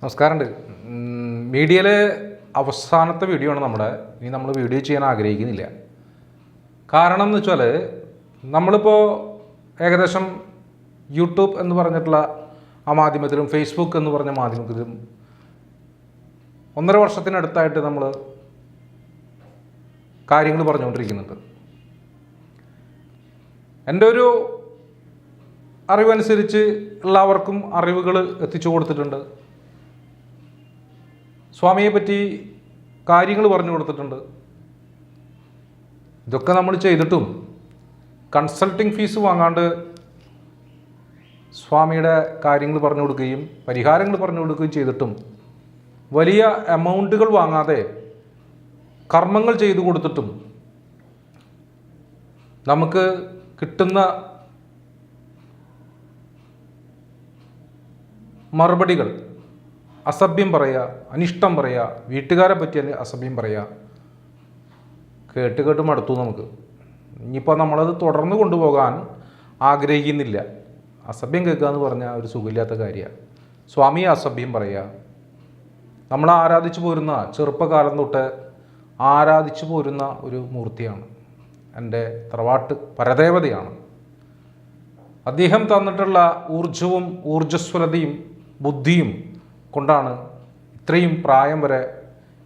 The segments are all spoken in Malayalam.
നമസ്കാരമുണ്ട്. മീഡിയയിൽ അവസാനത്തെ വീഡിയോ ആണ് നമ്മുടെ. ഇനി നമ്മൾ വീഡിയോ ചെയ്യാൻ ആഗ്രഹിക്കുന്നില്ല. കാരണം എന്ന് വെച്ചാൽ നമ്മളിപ്പോൾ ഏകദേശം യൂട്യൂബ് എന്ന് പറഞ്ഞിട്ടുള്ള ആ മാധ്യമത്തിലും ഫേസ്ബുക്ക് എന്ന് പറഞ്ഞ മാധ്യമത്തിലും ഒന്നര വർഷത്തിനടുത്തായിട്ട് നമ്മൾ കാര്യങ്ങൾ പറഞ്ഞുകൊണ്ടിരിക്കുന്നുണ്ട്. എന്റെ ഒരു അറിവനുസരിച്ച് എല്ലാവർക്കും അറിവുകൾ എത്തിച്ചു കൊടുത്തിട്ടുണ്ട്. സ്വാമിയെ പറ്റി കാര്യങ്ങൾ പറഞ്ഞു കൊടുത്തിട്ടുണ്ട്. ഇതൊക്കെ നമ്മൾ ചെയ്തിട്ടും കൺസൾട്ടിങ് ഫീസ് വാങ്ങാണ്ട് സ്വാമിയുടെ കാര്യങ്ങൾ പറഞ്ഞു കൊടുക്കുകയും പരിഹാരങ്ങൾ പറഞ്ഞു കൊടുക്കുകയും ചെയ്തിട്ടും വലിയ എമൗണ്ടുകൾ വാങ്ങാതെ കർമ്മങ്ങൾ ചെയ്തു കൊടുത്തിട്ടും നമുക്ക് കിട്ടുന്ന മറുപടികൾ അസഭ്യം പറയുക അനിഷ്ടം പറയുക വീട്ടുകാരെ പറ്റി അല്ല അസഭ്യം പറയുക? കേട്ട് കേട്ട് മടുത്തു നമുക്ക്. ഇനിയിപ്പോൾ നമ്മളത് തുടർന്ന് കൊണ്ടുപോകാൻ ആഗ്രഹിക്കുന്നില്ല. അസഭ്യം കേൾക്കുക എന്ന് പറഞ്ഞാൽ ഒരു സുഖമില്ലാത്ത കാര്യമാണ് സ്വാമിയെ അസഭ്യം പറയുക. നമ്മൾ ആരാധിച്ചു പോരുന്ന ചെറുപ്പകാലം തൊട്ട് ആരാധിച്ചു പോരുന്ന ഒരു മൂർത്തിയാണ്. എന്റെ തറവാട്ട് പരദേവതയാണ്. അദ്ദേഹം തന്നിട്ടുള്ള ഊർജവും ഊർജസ്വലതയും ബുദ്ധിയും കൊണ്ടാണ് ഇത്രയും പ്രായം വരെ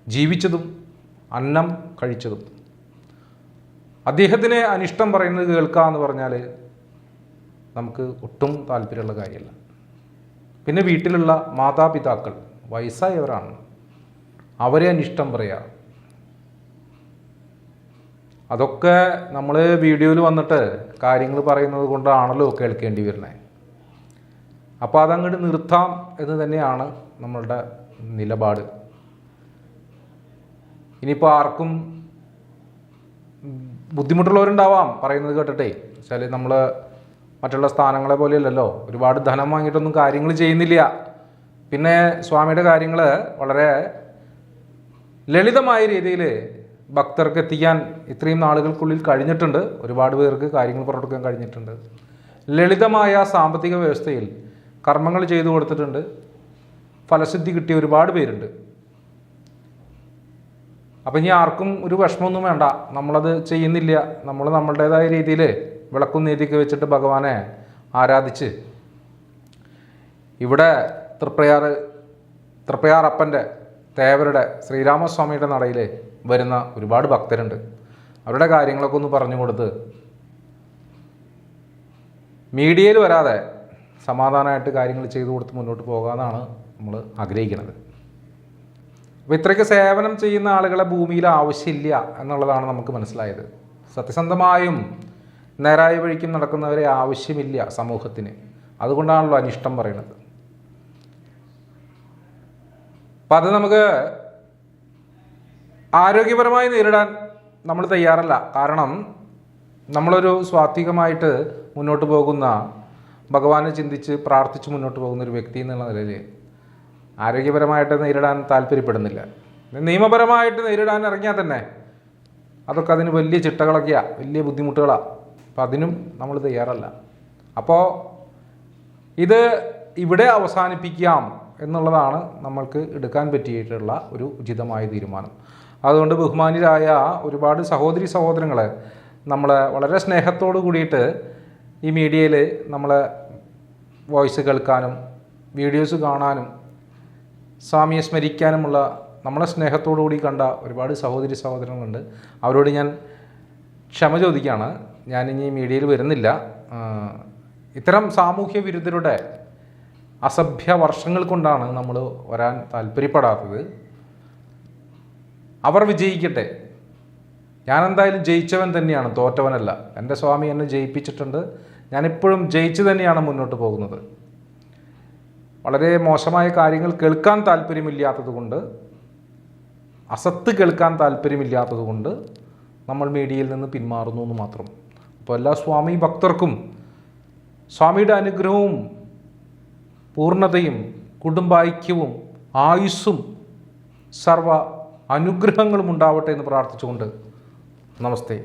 ജീവിച്ചതും അന്നം കഴിച്ചതും. അദ്ദേഹത്തിനെ അനിഷ്ടം പറയുന്നത് കേൾക്കുക എന്ന് പറഞ്ഞാൽ നമുക്ക് ഒട്ടും താല്പര്യമുള്ള കാര്യമല്ല. പിന്നെ വീട്ടിലുള്ള മാതാപിതാക്കൾ വയസ്സായവരാണ്. അവരെ അനിഷ്ടം പറയുക അതൊക്കെ നമ്മൾ വീഡിയോയിൽ വന്നിട്ട് കാര്യങ്ങൾ പറയുന്നത് കൊണ്ടാണല്ലോ കേൾക്കേണ്ടി വരുന്നത് അപ്പോൾ അതങ്ങോട്ട് നിർത്താം എന്ന് തന്നെയാണ് നമ്മളുടെ നിലപാട്. ഇനിയിപ്പോൾ ആർക്കും ബുദ്ധിമുട്ടുള്ളവരുണ്ടാവാം പറയുന്നത് കേട്ടിട്ടേ. വെച്ചാൽ നമ്മൾ മറ്റുള്ള സ്ഥാനങ്ങളെ പോലെയല്ലല്ലോ. ഒരുപാട് ധനം വാങ്ങിയിട്ടൊന്നും കാര്യങ്ങൾ ചെയ്യുന്നില്ല. പിന്നെ സ്വാമിയുടെ കാര്യങ്ങൾ വളരെ ലളിതമായ രീതിയിൽ ഭക്തർക്ക് എത്തിക്കാൻ ഇത്രയും നാളുകൾക്കുള്ളിൽ കഴിഞ്ഞിട്ടുണ്ട്. ഒരുപാട് പേർക്ക് കാര്യങ്ങൾ പുറത്തെടുക്കാൻ കഴിഞ്ഞിട്ടുണ്ട്. ലളിതമായ സാമ്പത്തിക വ്യവസ്ഥയിൽ കർമ്മങ്ങൾ ചെയ്തു കൊടുത്തിട്ടുണ്ട്. ഫലസിദ്ധി കിട്ടിയ ഒരുപാട് പേരുണ്ട്. അപ്പം ഇനി ആർക്കും ഒരു വിഷമമൊന്നും വേണ്ട. നമ്മളത് ചെയ്യുന്നില്ല. നമ്മൾ നമ്മളുടേതായ രീതിയിൽ വിളക്കും നീതിക്ക് വെച്ചിട്ട് ഭഗവാനെ ആരാധിച്ച് ഇവിടെ തൃപ്രയാർ തൃപ്രയാറപ്പന്റെ തേവരുടെ ശ്രീരാമസ്വാമിയുടെ നടയിൽ വരുന്ന ഒരുപാട് ഭക്തരുണ്ട്. അവരുടെ കാര്യങ്ങളൊക്കെ ഒന്ന് പറഞ്ഞു കൊടുത്ത് മീഡിയയിൽ വരാതെ സമാധാനമായിട്ട് കാര്യങ്ങൾ ചെയ്തു കൊടുത്ത് മുന്നോട്ട് പോകാമെന്നാണ് നമ്മൾ ആഗ്രഹിക്കുന്നത്. അപ്പോൾ ഇത്രയ്ക്ക് സേവനം ചെയ്യുന്ന ആളുകളെ ഭൂമിയിൽ ആവശ്യമില്ല എന്നുള്ളതാണ് നമുക്ക് മനസ്സിലായത്. സത്യസന്ധമായും നേരായ വഴിക്കും നടക്കുന്നവരെ ആവശ്യമില്ല സമൂഹത്തിന്. അതുകൊണ്ടാണല്ലോ അനിഷ്ടം പറയുന്നത്. അപ്പം അത് നമുക്ക് ആരോഗ്യപരമായി നേരിടാൻ നമ്മൾ തയ്യാറല്ല. കാരണം നമ്മളൊരു സ്വാത്വികമായിട്ട് മുന്നോട്ട് പോകുന്ന ഭഗവാനെ ചിന്തിച്ച് പ്രാർത്ഥിച്ച് മുന്നോട്ട് പോകുന്ന ഒരു വ്യക്തി എന്നുള്ള നിലയിൽ ആരോഗ്യപരമായിട്ട് നേരിടാൻ താല്പര്യപ്പെടുന്നില്ല. നിയമപരമായിട്ട് നേരിടാൻ ഇറങ്ങിയാൽ തന്നെ അതൊക്കെ അതിന് വലിയ ചിട്ടകളൊക്കെയാണ് വലിയ ബുദ്ധിമുട്ടുകളാണ് അപ്പം അതിനും നമ്മൾ തയ്യാറല്ല. അപ്പോൾ ഇത് ഇവിടെ അവസാനിപ്പിക്കാം എന്നുള്ളതാണ് നമ്മൾക്ക് എടുക്കാൻ പറ്റിയിട്ടുള്ള ഒരു ഉചിതമായ തീരുമാനം. അതുകൊണ്ട് ബഹുമാനിരായ ഒരുപാട് സഹോദരി സഹോദരങ്ങളെ നമ്മളെ വളരെ സ്നേഹത്തോട് കൂടിയിട്ട് ഈ മീഡിയയിൽ നമ്മളെ വോയിസ് കേൾക്കാനും വീഡിയോസ് കാണാനും സ്വാമിയെ സ്മരിക്കാനുമുള്ള നമ്മളെ സ്നേഹത്തോടു കൂടി കണ്ട ഒരുപാട് സഹോദരി സഹോദരങ്ങളുണ്ട്. അവരോട് ഞാൻ ക്ഷമ ചോദിക്കുകയാണ്. ഞാനിനി മീഡിയയിൽ വരുന്നില്ല. ഇത്തരം സാമൂഹ്യ വിരുദ്ധരുടെ അസഭ്യ വർഷങ്ങൾ കൊണ്ടാണ് നമ്മൾ വരാൻ താല്പര്യപ്പെടാത്തത്. അവർ വിജയിക്കട്ടെ. ഞാനെന്തായാലും ജയിച്ചവൻ തന്നെയാണ് തോറ്റവനല്ല. എന്റെ സ്വാമി എന്നെ ജയിപ്പിച്ചിട്ടുണ്ട്. ഞാനിപ്പോഴും ജയിച്ചു തന്നെയാണ് മുന്നോട്ട് പോകുന്നത്. വളരെ മോശമായ കാര്യങ്ങൾ കേൾക്കാൻ താല്പര്യമില്ലാത്തത് കൊണ്ട് അസത്ത് കേൾക്കാൻ താല്പര്യമില്ലാത്തത് കൊണ്ട് നമ്മൾ മീഡിയയിൽ നിന്ന് പിന്മാറുന്നു എന്ന് മാത്രം. അപ്പോൾ എല്ലാ സ്വാമി ഭക്തർക്കും സ്വാമിയുടെ അനുഗ്രഹവും പൂർണതയും കുടുംബൈക്യവും ആയുസ്സും സർവ അനുഗ്രഹങ്ങളും ഉണ്ടാവട്ടെ എന്ന് പ്രാർത്ഥിച്ചുകൊണ്ട് നമസ്തേ.